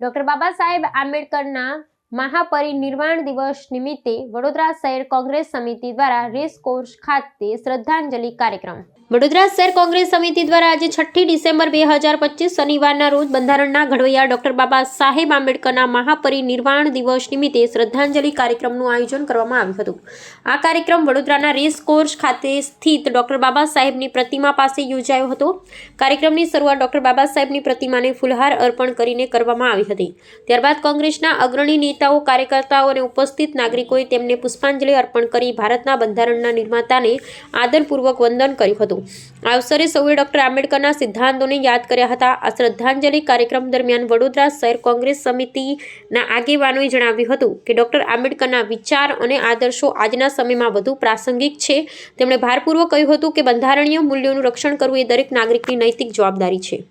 Doctor Baba Saheb આંબેડકરના મહાપરિનિર્વાણ દિવસ નિમિત્તે વડોદરા શહેર કોંગ્રેસ સમિતિ દ્વારા રેસ કોર્સ ખાતે શ્રદ્ધાંજલિ કાર્યક્રમ. વડોદરા શહેર કોંગ્રેસ સમિતિ દ્વારા આજે છઠ્ઠી ડિસેમ્બર બે હજાર પચીસ શનિવારના રોજ બંધારણના ઘડવૈયા ડોક્ટર બાબા સાહેબ આંબેડકરના મહાપરિનિર્વાણ દિવસ નિમિત્તે શ્રદ્ધાંજલિ કાર્યક્રમનું આયોજન કરવામાં આવ્યું હતું. આ કાર્યક્રમ વડોદરાના રેસ કોર્સ ખાતે સ્થિત ડોક્ટર બાબા સાહેબની પ્રતિમા પાસે યોજાયો હતો. કાર્યક્રમની શરૂઆત ડોક્ટર બાબા સાહેબની પ્રતિમાને ફૂલહાર અર્પણ કરીને કરવામાં આવી હતી. ત્યારબાદ કોંગ્રેસના અગ્રણી નેતાઓ, કાર્યકર્તાઓ અને ઉપસ્થિત નાગરિકોએ તેમને પુષ્પાંજલિ અર્પણ કરી ભારતના બંધારણના નિર્માતાને આદરપૂર્વક વંદન કર્યું હતું. આ અવસરે સૌએ ડોક્ટર આંબેડકરના સિદ્ધાંતોને યાદ કર્યા હતા. આ શ્રદ્ધાંજલિ કાર્યક્રમ દરમિયાન વડોદરા શહેર કોંગ્રેસ સમિતિના આગેવાનોએ જણાવ્યું હતું કે ડોક્ટર આંબેડકરના વિચાર અને આદર્શો આજના સમયમાં વધુ પ્રાસંગિક છે. તેમણે ભારપૂર્વક કહ્યું હતું કે બંધારણીય મૂલ્યોનું રક્ષણ કરવું એ દરેક નાગરિકની નૈતિક જવાબદારી છે.